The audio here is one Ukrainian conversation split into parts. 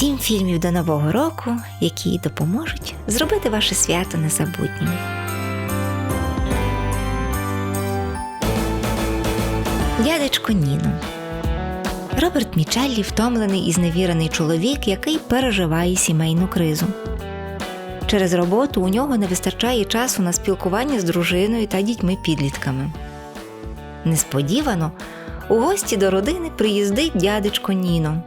Сім фільмів до Нового року, які допоможуть зробити ваше свято незабутнім. Дядечко Ніно. Роберт Мічеллі втомлений і зневірений чоловік, який переживає сімейну кризу. Через роботу у нього не вистачає часу на спілкування з дружиною та дітьми-підлітками. Несподівано у гості до родини приїздить дядечко Ніно.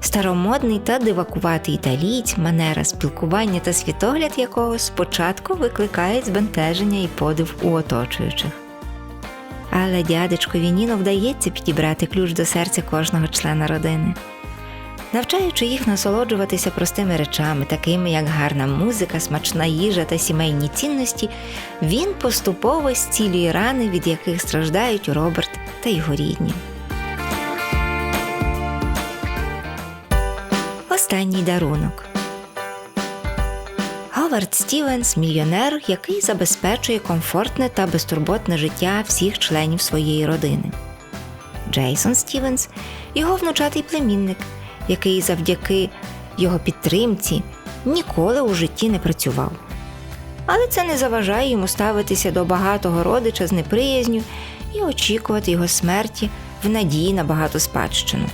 Старомодний та дивакуватий італієць, манера спілкування та світогляд якого спочатку викликають збентеження і подив у оточуючих. Але дядечкові Ніно вдається підібрати ключ до серця кожного члена родини. Навчаючи їх насолоджуватися простими речами, такими як гарна музика, смачна їжа та сімейні цінності, він поступово зцілює рани, від яких страждають Роберт та його рідні. Останній дарунок. Говард Стівенс мільйонер, який забезпечує комфортне та безтурботне життя всіх членів своєї родини. Джейсон Стівенс його внучатий племінник, який завдяки його підтримці ніколи у житті не працював. Але це не заважає йому ставитися до багатого родича з неприязню і очікувати його смерті в надії на багату спадщину.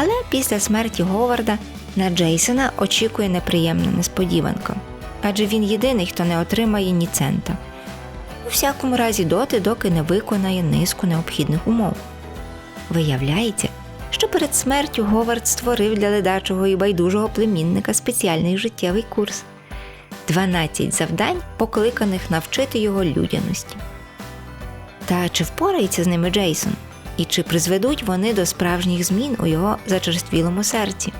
Але після смерті Говарда на Джейсона очікує неприємна несподіванка, адже він єдиний, хто не отримає ні цента. У всякому разі, доти, доки не виконає низку необхідних умов. Виявляється, що перед смертю Говард створив для ледачого і байдужого племінника спеціальний життєвий курс 12 завдань, покликаних навчити його людяності. Та чи впорається з ними Джейсон? І чи призведуть вони до справжніх змін у його зачерствілому серці?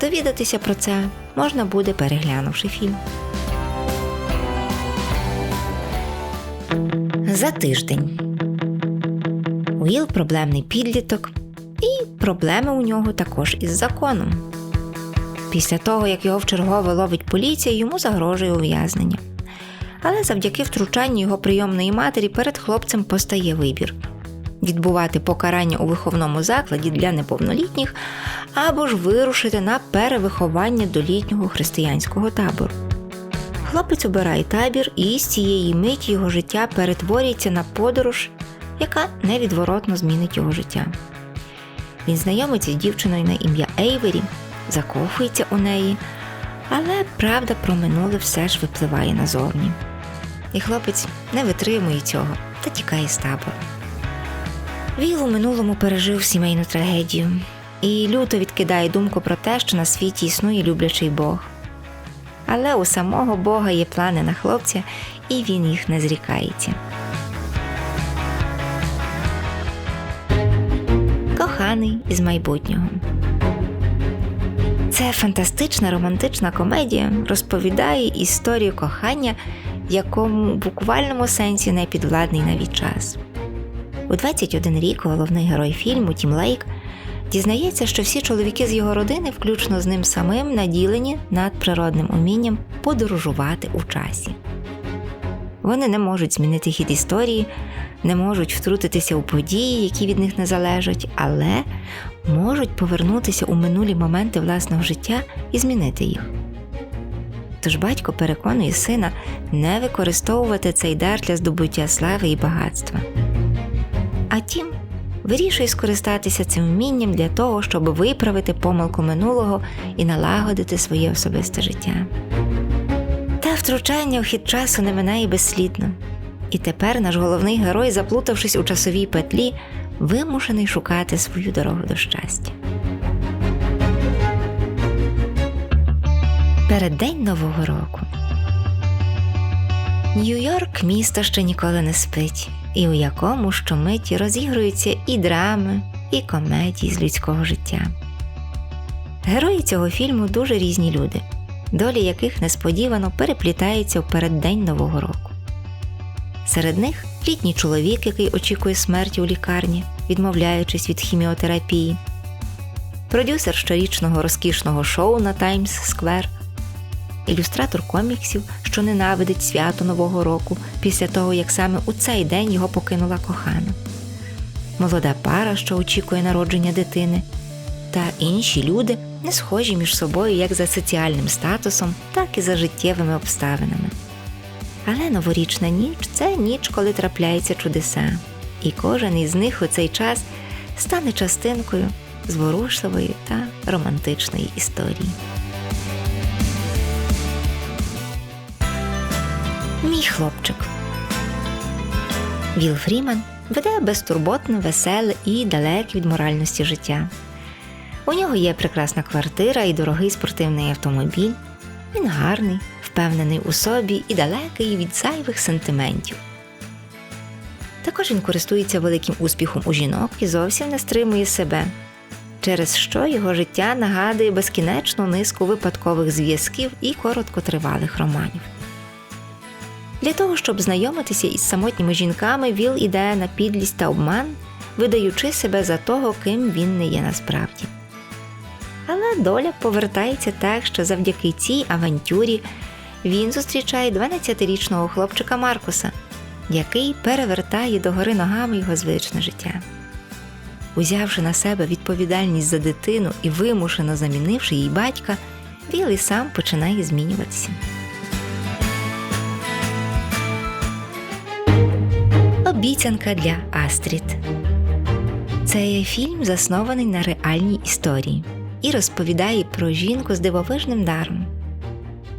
Довідатися про це можна буде переглянувши фільм. За тиждень Уіл проблемний підліток, і проблеми у нього також із законом. Після того, як його вчергове ловить поліція, йому загрожує ув'язнення. Але завдяки втручанню його прийомної матері перед хлопцем постає вибір відбувати покарання у виховному закладі для неповнолітніх або ж вирушити на перевиховання до літнього християнського табору. Хлопець обирає табір, і з цієї миті його життя перетворюється на подорож, яка невідворотно змінить його життя. Він знайомиться з дівчиною на ім'я Ейвері, закохується у неї, але правда про минуле все ж випливає назовні. І хлопець не витримує цього та тікає з табору. Віл у минулому пережив сімейну трагедію і люто відкидає думку про те, що на світі існує люблячий Бог. Але у самого Бога є плани на хлопця, і він їх не зрікається. Коханий із майбутнього. Це фантастична романтична комедія розповідає історію кохання, якому в буквальному сенсі не підвладний навіть час. У 21 рік головний герой фільму Тім Лейк дізнається, що всі чоловіки з його родини, включно з ним самим, наділені надприродним умінням подорожувати у часі. Вони не можуть змінити хід історії, не можуть втрутитися у події, які від них не залежать, але можуть повернутися у минулі моменти власного життя і змінити їх. Тож батько переконує сина не використовувати цей дар для здобуття слави і багатства. А тім вирішує скористатися цим вмінням для того, щоб виправити помилку минулого і налагодити своє особисте життя. Та втручання у хід часу не минає безслідно. І тепер наш головний герой, заплутавшись у часовій петлі, вимушений шукати свою дорогу до щастя. Переддень Нового року. Нью-Йорк місто ще ніколи не спить і у якому щомиті розігруються і драми, і комедії з людського життя. Герої цього фільму дуже різні люди, долі яких несподівано переплітаються в переддень Нового року. Серед них літній чоловік, який очікує смерті у лікарні, відмовляючись від хіміотерапії, продюсер щорічного розкішного шоу на Таймс Сквер ілюстратор коміксів, що ненавидить свято Нового року після того, як саме у цей день його покинула кохана, молода пара, що очікує народження дитини, та інші люди не схожі між собою як за соціальним статусом, так і за життєвими обставинами. Але новорічна ніч це ніч, коли трапляються чудеса, і кожен із них у цей час стане частинкою зворушливої та романтичної історії. Мій хлопчик. Віл Фріман веде безтурботне, веселе і далеке від моральності життя. У нього є прекрасна квартира і дорогий спортивний автомобіль. Він гарний, впевнений у собі і далекий від зайвих сентиментів. Також він користується великим успіхом у жінок і зовсім не стримує себе, через що його життя нагадує безкінечну низку випадкових зв'язків і короткотривалих романів. Для того, щоб знайомитися із самотніми жінками, Віл іде на підлість та обман, видаючи себе за того, ким він не є насправді. Але доля повертається так, що завдяки цій авантюрі він зустрічає 12-річного хлопчика Маркуса, який перевертає догори ногами його звичне життя. Узявши на себе відповідальність за дитину і вимушено замінивши їй батька, Віл і сам починає змінюватися. Обіцянка для Астрід. Цей фільм заснований на реальній історії і розповідає про жінку з дивовижним даром.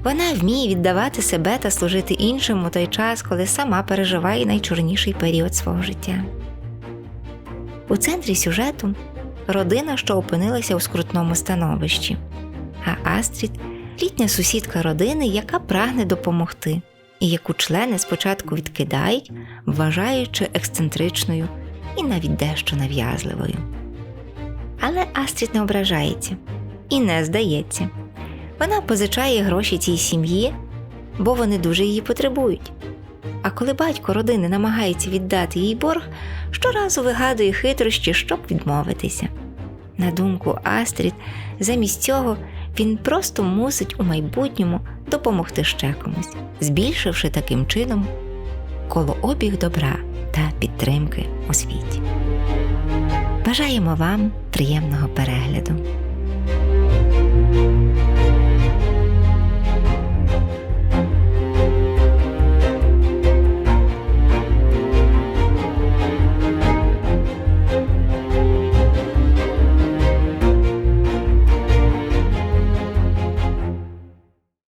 Вона вміє віддавати себе та служити іншим у той час, коли сама переживає найчорніший період свого життя. У центрі сюжету родина, що опинилася у скрутному становищі, а Астрід літня сусідка родини, яка прагне допомогти, і яку члени спочатку відкидають, вважаючи ексцентричною і навіть дещо нав'язливою. Але Астрід не ображається і не здається. Вона позичає гроші цій сім'ї, бо вони дуже її потребують. А коли батько родини намагається віддати їй борг, щоразу вигадує хитрощі, щоб відмовитися. На думку Астрід, замість цього він просто мусить у майбутньому допомогти ще комусь, збільшивши таким чином колообіг добра та підтримки у світі. Бажаємо вам приємного перегляду!